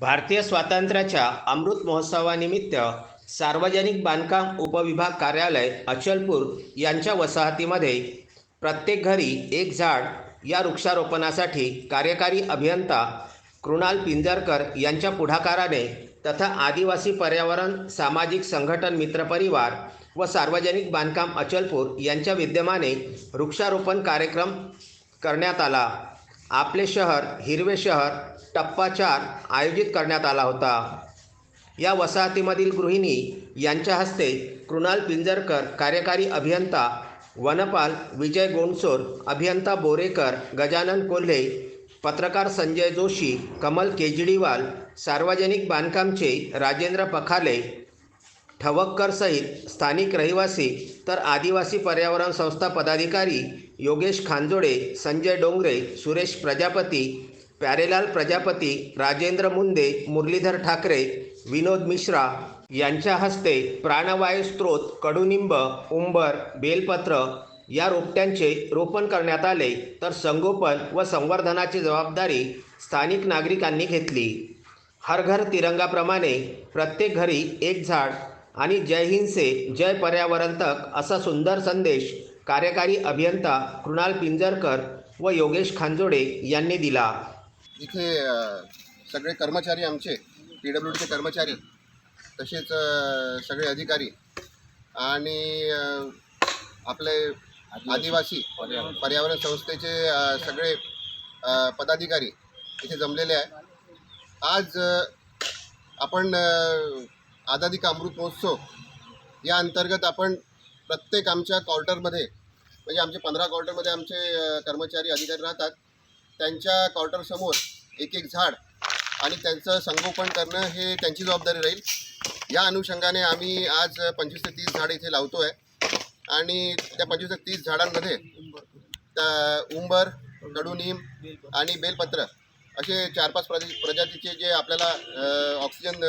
भारतीय स्वातंत्र्याच्या अमृत महोत्सवानिमित्त सार्वजनिक बांधकाम उपविभाग कार्यालय अचलपूर यांच्या वसाहतीमध्ये प्रत्येक घरी एक झाड या वृक्षारोपणासाठी कार्यकारी अभियंता कृणाल पिंजरकर यांच्या पुढाकाराने तथा आदिवासी पर्यावरण सामाजिक संघटन मित्रपरिवार व सार्वजनिक बांधकाम अचलपूर यांच्या विद्यमाने वृक्षारोपण कार्यक्रम करण्यात आला. आपले शहर हिरवे शहर टप्पा चार आयोजित करण्यात आला होता. या वसाहतीमधील गृहिणी यांच्या हस्ते कृणाल पिंजरकर कार्यकारी अभियंता वनपाल विजय गोंडसोर अभियंता बोरेकर गजानन कोल्हे पत्रकार संजय जोशी कमल केजरीवाल सार्वजनिक बांधकामचे राजेंद्र पखाले ठवक्कर सहित स्थानिक रहिवासी तर आदिवासी पर्यावरण संस्था पदाधिकारी योगेश खांजोडे संजय डोंगरे सुरेश प्रजापती प्यारेलाल प्रजापती राजेंद्र मुंदे मुरलीधर ठाकरे विनोद मिश्रा यांच्या हस्ते प्राणवायू स्त्रोत कडुनिंब उंबर बेलपत्र या रोपट्यांचे रोपण करण्यात आले. तर संगोपन व संवर्धनाची जबाबदारी स्थानिक नागरिकांनी घेतली. हर घर तिरंगाप्रमाणे प्रत्येक घरी एक झाड आणि जय हिंसे जय पर्यावरण तक असा सुंदर संदेश कार्यकारी अभियंता कृणाल पिंजरकर व योगेश खांजोडे यांनी दिला. इथे सगळे कर्मचारी आमचे पी डब्ल्यू डीचे कर्मचारी तसेच सगळे अधिकारी आणि आपले आदिवासी. पर्यावरण. संस्थेचे सगळे पदाधिकारी इथे जमलेले आहे. आज आपण आझादी का अमृत महोत्सव या अंतर्गत आपण प्रत्येक आमच्या क्वार्टरमध्ये म्हणजे आमचे पंधरा क्वार्टरमध्ये आमचे कर्मचारी अधिकारी राहतात. त्यांच्या क्वार्टरसमोर एक एक झाड आणि त्यांचं संगोपन करणं हे त्यांची जबाबदारी राहील. या अनुषंगाने आम्ही आज पंचवीस ते तीस झाडं इथे लावतो आहे आणि त्या पंचवीस ते तीस झाडांमध्ये त्या उंबर कडुनिम आणि बेलपत्र असे चार पाच प्रजा प्रजातीचे जे आपल्याला ऑक्सिजन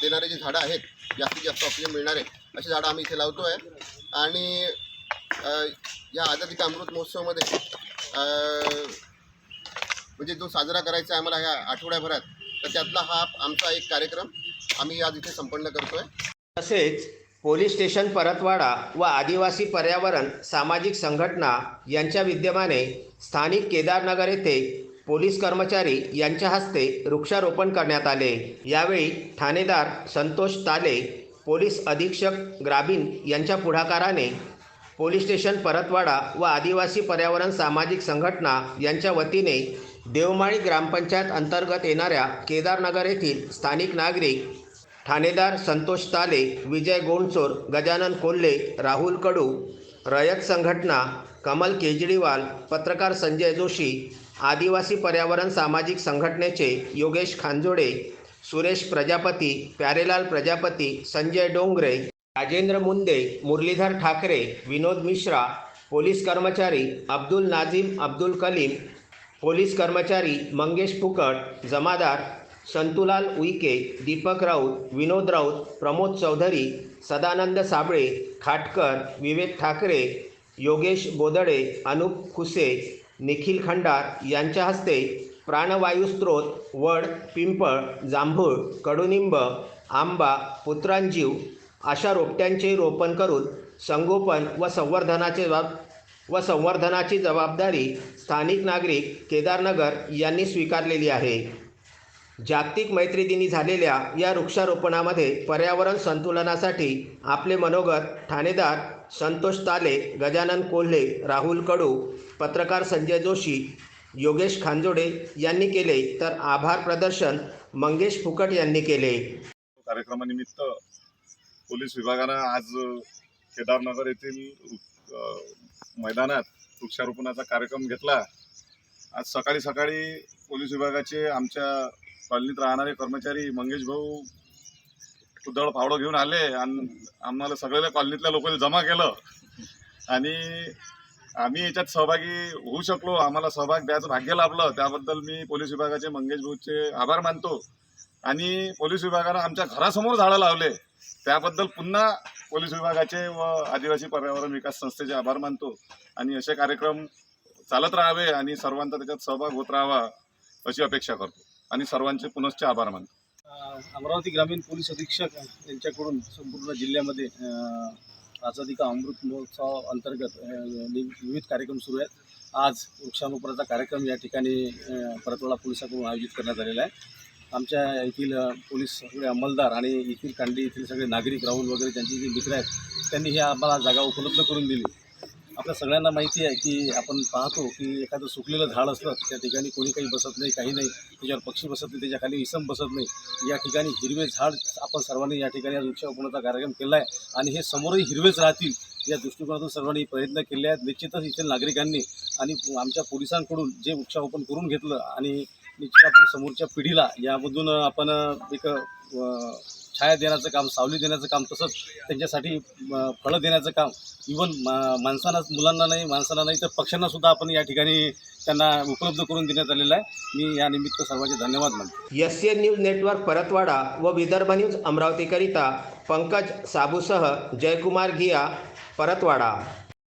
देणारे जे झाडं आहेत जास्तीत जास्त ऑक्सिजन मिळणारे असे झाडं आम्ही इथे लावतो आहे आणि या आझादी का अमृत महोत्सवामध्ये म्हणजे जो साजरा करायचा आहे आम्हाला ह्या आठवड्याभरात तर त्यातला हा आमचा एक कार्यक्रम आम्ही आज इथे संपन्न करतो आहे तसेच पोलीस स्टेशन परतवाडा व आदिवासी पर्यावरण सामाजिक संघटना यांच्या विद्यमाने स्थानिक केदारनगर येथे पोलीस कर्मचारी यांच्या हस्ते वृक्षारोपण करण्यात आले. यावेळी ठाणेदार संतोष ताले पोलीस अधीक्षक ग्रामीण यांच्या पुढाकाराने पोलीस स्टेशन परतवाडा व आदिवासी पर्यावरण सामाजिक संघटना यांच्या वतीने देवमाळी ग्रामपंचायत अंतर्गत येणाऱ्या केदारनगर येथील स्थानिक नागरिक ठाणेदार संतोष ताले विजय गोंडचोर गजानन कोल्हे राहुल कडू रयत संघटना कमल केजरीवाल पत्रकार संजय जोशी आदिवासी पर्यावरण सामाजिक संघटनेचे योगेश खांजोडे सुरेश प्रजापती प्यारेलाल प्रजापती संजय डोंगरे राजेंद्र मुंदे मुरलीधर ठाकरे विनोद मिश्रा पोलीस कर्मचारी अब्दुल नाझीम अब्दुल कलीम पोलीस कर्मचारी मंगेश फुकट जमादार संतुलाल उईके दीपक राऊत विनोद राऊत प्रमोद चौधरी सदानंद साबळे खाटकर विवेक ठाकरे योगेश बोदडे अनुप खुसे निखिल खंडार यांच्या हस्ते प्राणवायू स्रोत वड पिंपळ जांभूळ कडुनिंब आंबा पुत्रांजीव अशा रोपट्यांचे रोपण करून संगोपन व संवर्धनाचे जबाब व संवर्धनाची जबाबदारी स्थानिक नागरिक केदारनगर यांनी स्वीकारलेली आहे. जागतिक मैत्री दिनी झालेल्या या वृक्षारोपणामध्ये पर्यावरण संतुलनासाठी आपले मनोगत ठाणेदार संतोष ताले गजानन कोल्हे राहुल कडू पत्रकार संजय जोशी योगेश खांजोडे यांनी केले. तर आभार प्रदर्शन मंगेश फुकट यांनी केले. कार्यक्रमानिमित्त पोलीस विभागानं आज केदारनगर येथील मैदानात वृक्षारोपणाचा कार्यक्रम घेतला. आज सकाळी सकाळी पोलीस विभागाचे आमच्या कॉलनीत राहणारे कर्मचारी मंगेश भाऊ कुदळ फावडं घेऊन आले आणि आम्हाला सगळ्या कॉलनीतल्या लोकांनी जमा केलं. आणि आम्ही याच्यात सहभागी होऊ शकलो. आम्हाला सहभाग द्यायचं भाग्य लाभलं. त्याबद्दल मी पोलीस विभागाचे मंगेश भाऊचे आभार मानतो. आणि पोलीस विभागानं आमच्या घरासमोर झाडं लावले. त्याबद्दल पुन्हा पोलीस विभागाचे व आदिवासी पर्यावरण विकास संस्थेचे आभार मानतो. आणि असे कार्यक्रम चालत राहावे आणि सर्वांचा त्याच्यात सहभाग होत राहावा अशी अपेक्षा करतो. आणि सर्वांचे पुनश्च आभार मानतो. अमरावती ग्रामीण पोलीस अधीक्षक यांच्याकडून संपूर्ण जिल्ह्यामध्ये आझादी का अमृत महोत्सव अंतर्गत नि- विविध कार्यक्रम सुरू आहेत. आज वृक्षारोपणाचा कार्यक्रम या ठिकाणी परतवाडा पोलिसाकडून आयोजित करण्यात आलेला आहे. आमच्या येथील पोलीस सगळे अंमलदार आणि येथील कांडी येथील सगळे नागरिक राहून वगैरे त्यांचे जे मित्र आहेत त्यांनी ही आम्हाला जागा उपलब्ध करून दिली. आपल्या सगळ्यांना माहिती आहे की आपण पाहतो की एखादं सुकलेलं झाड असलं त्या ठिकाणी कोणी काही बसत नाही काही नाही. त्याच्यावर पक्षी बसत नाही त्याच्याखाली इसम बसत नाही. या ठिकाणी हिरवे झाड आपण सर्वांनी या ठिकाणी आज वृक्षारोपणाचा कार्यक्रम केला आहे. आणि हे समोरही हिरवेच राहतील या दृष्टिकोनातून सर्वांनी प्रयत्न केले आहेत. निश्चितच इथे नागरिकांनी आणि आमच्या पोलिसांकडून जे वृक्षारोपण करून घेतलं आणि निश्चित आपण समोरच्या पिढीला यामधून आपण एक छाया देण्याचं काम सावली देण्याचं काम तसंच त्यांच्यासाठी फळं देण्याचं काम. इवन माणसांना मुलांना नाही माणसांना नाही तर पक्ष्यांनासुद्धा आपण या ठिकाणी त्यांना उपलब्ध करून देण्यात आलेलं आहे. मी या निमित्त सर्वांचे धन्यवाद मानतो. S N news network Paratwada व विदर्भ न्यूज अमरावतीकरिता पंकज साबूसह जयकुमार घिया परतवाडा.